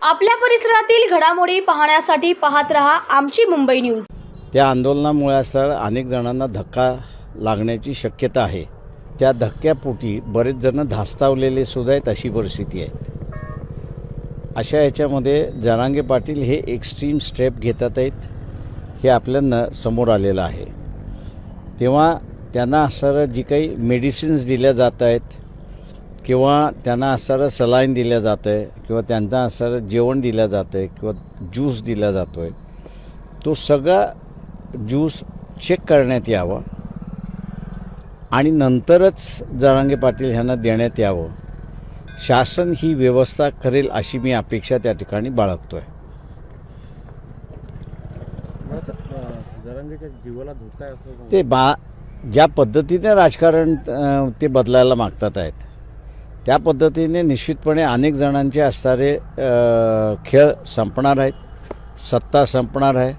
आपल्या परिसरातील घडामोडी पाहण्यासाठी पाहत रहा आमची मुंबई न्यूज. त्या आंदोलनामुळे असणारा अनेक जणांना धक्का लागण्याची शक्यता आहे. त्या धक्क्यापोटी बरेच जण धास्तावलेले सुद्धा आहेत अशी परिस्थिती आहे. अशा याच्यामध्ये जरांगे पाटील हे एक्स्ट्रीम स्टेप घेतात आहेत. हे आपल्याला समोर आलेलं आहे. तेव्हा त्यांना असणारं जी काही मेडिसिन्स दिल्या जात आहेत किंवा त्यांना असणारं सलाईन दिल्या जातं आहे किंवा त्यांना असणारं जेवण दिलं जातं आहे किंवा ज्यूस दिला जातो आहे तो सगळा ज्यूस चेक करण्यात यावा. आणि नंतरच जरांगे पाटील ह्यांना देण्यात यावं. शासन ही व्यवस्था करेल अशी मी अपेक्षा त्या ठिकाणी बाळगतो आहे ते बा ज्या पद्धतीने राजकारण ते बदलायला मागतात आहेत त्या पद्धतीने निश्चितपणे अनेक जणांचे असणारे खेळ संपणार आहेत सत्ता संपणार आहे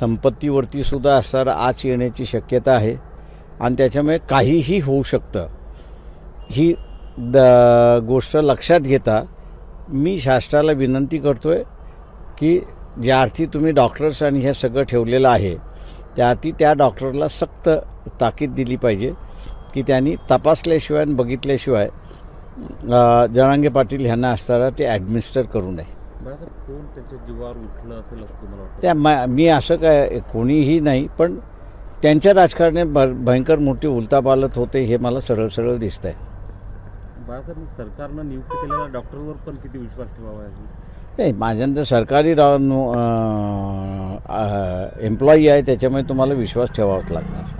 संपत्तीवरती सुद्धा असणारा आच येण्याची शक्यता आहे आणि त्याच्यामुळे काहीही होऊ शकतं. ही द गोष्ट लक्षात घेता मी शासनाला विनंती करतो आहे की ज्या अर्थी तुम्ही डॉक्टर्स आणि हे सगळं ठेवलेलं आहे त्या अर्थी त्या डॉक्टरला सक्त ताकीद दिली पाहिजे की त्यांनी तपासल्याशिवाय आणि बघितल्याशिवाय अ, जरांगे पाटील ह्यांना असताना ते ॲडमिनिस्टर करू नये. कोण त्यांच्या जीवावर उठलं असेल त्या मा- मी असं काय कोणीही नाही पण त्यांच्या राजकारणात भ भयंकर मोठी उलतापालत होते हे मला सरळ सरळ दिसत आहे बाळासाहेब सरकारनं नियुक्त केलेल्या डॉक्टरवर पण किती विश्वास ठेवावा नाही माझ्यानंतर सरकारी एम्प्लॉई आहे त्याच्यामुळे तुम्हाला विश्वास ठेवावाच लागणार.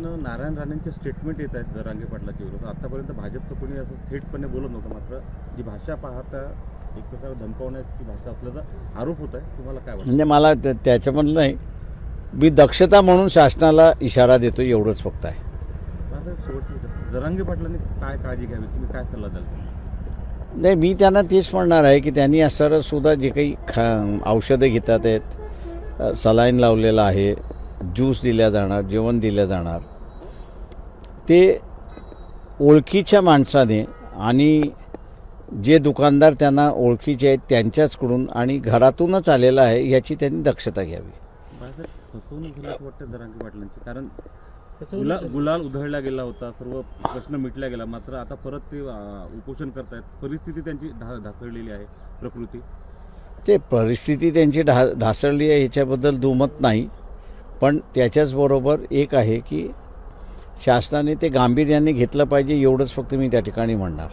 पद्धतीनं नारायण राणेंचे स्टेटमेंट येत आहेत जरांगे पाटलाच्या विरोधात. आतापर्यंत भाजपचं कोणी असं थेटपणे बोलत नव्हतं मात्र जी भाषा पाहता एक प्रकारे धमकावण्याची भाषा असल्याचा आरोप होत आहे. तुम्हाला काय म्हणजे मला त्या- त्याच्यामधलं नाही. मी दक्षता म्हणून शासनाला इशारा देतो एवढंच फक्त आहे. जरांगे पाटलांनी काय काळजी घ्यावी तुम्ही काय सल्ला द्याल नाही मी त्यांना तेच म्हणणार आहे की त्यांनी असणारं सुद्धा जे काही खा औषधं घेतात आहेत सलाईन लावलेलं आहे ज्यूस दिल्या जाणार जेवण दिलं जाणार. ते ओळखीच्या माणसाने आणि जे दुकानदार त्यांना ओळखीचे आहेत त्यांच्याचकडून आणि घरातूनच आलेलं आहे याची त्यांनी दक्षता घ्यावी. कारण गुला गुलाल उधळला गेला होता सर्व प्रश्न मिटला गेला मात्र आता परत ते उपोषण करतायत. परिस्थिती त्यांची ढा ढासळलेली आहे प्रकृती. ते परिस्थिती त्यांची ढा ढासळली आहे ह्याच्याबद्दल दुमत नाही. पण त्याच्याचबरोबर एक आहे की शासनाने ते गांभीर्याने घेतलं पाहिजे एवढंच फक्त मी त्या ठिकाणी म्हणणार.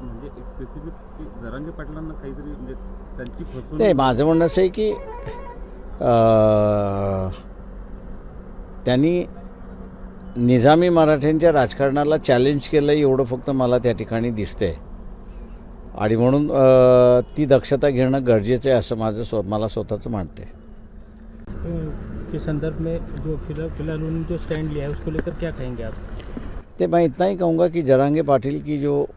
म्हणजे स्पेसिफिक जरांगे पाटलांना काहीतरी म्हणजे फसवणूक माझं म्हणणं असं आहे की अं, त्यांनी निजामी मराठ्यांच्या राजकारणाला चॅलेंज केलं एवढं फक्त मला त्या ठिकाणी दिसतंय. आणि म्हणून ती दक्षता घेणं गरजेचं आहे असं माझं स्व मला स्वतःचं मानते के संदर्भ में जो फ़िलहाल फ़िलहाल उन्होंने जो स्टैंड लिया है, उसको लेकर क्या कहेंगे आप? तो मैं इतना ही कहूँगा कि जरांगे पाटिल की जो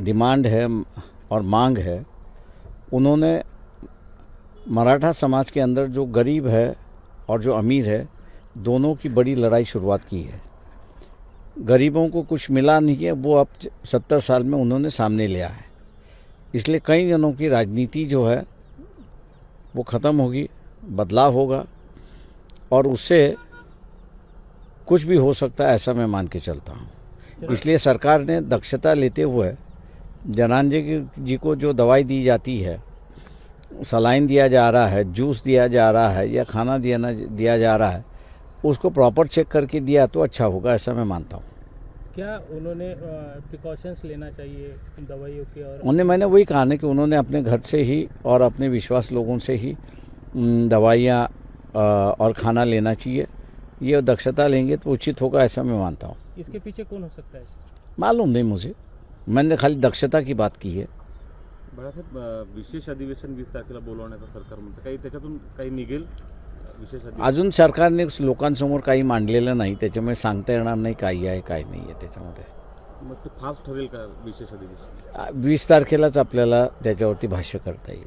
डिमांड है और मांग है, उन्होंने मराठा समाज के अंदर जो गरीब है और जो अमीर है, दोनों की बड़ी लड़ाई शुरुआत की है। गरीबों को कुछ मिला नहीं है, वो अब सत्तर साल में उन्होंने सामने लिया है। इसलिए कई जनों की राजनीति जो है, वो ख़त्म होगी, बदलाव होगा। और उससे कुछ भी हो सकता है ऐसा मैं मान के चलता हूँ। इसलिए सरकार ने दक्षता लेते हुए जनांजे की- जी को जो दवाई दी जाती है सलाइन दिया जा रहा है जूस दिया जा रहा है या खाना दिया ना दिया जा रहा है उसको प्रॉपर चेक करके दिया तो अच्छा होगा ऐसा मैं मानता हूँ। क्या उन्होंने प्रिकॉशंस लेना चाहिए दवाइयों के और उन्हें मैंने वही कहा ना कि उन्होंने अपने घर से ही और अपने विश्वास लोगों से ही दवाइयाँ और खाना लेना चाहिए। ये दक्षता लेंगे तो उचित होगा ऐसा मैं मानता हूँ। इसके पीछे कौन हो सकता है? मालूम नहीं मुझे। मैंने खाली दक्षता की बात की है। बाळासाहेब विशेष अधिवेशन वीस तारखेला बोलवण्याचं सरकार म्हणतं. काही त्याच्यातून काही निघेल? विशेष अजून सरकारने लोकांसमोर काही मांडलेलं नाही त्याच्यामुळे सांगता येणार नाही काही आहे काय नाही आहे त्याच्यामध्ये. मग ते फास्ट ठरेल का विशेष अधिवेशन? वीस तारखेलाच आपल्याला त्याच्यावरती भाष्य करता येईल.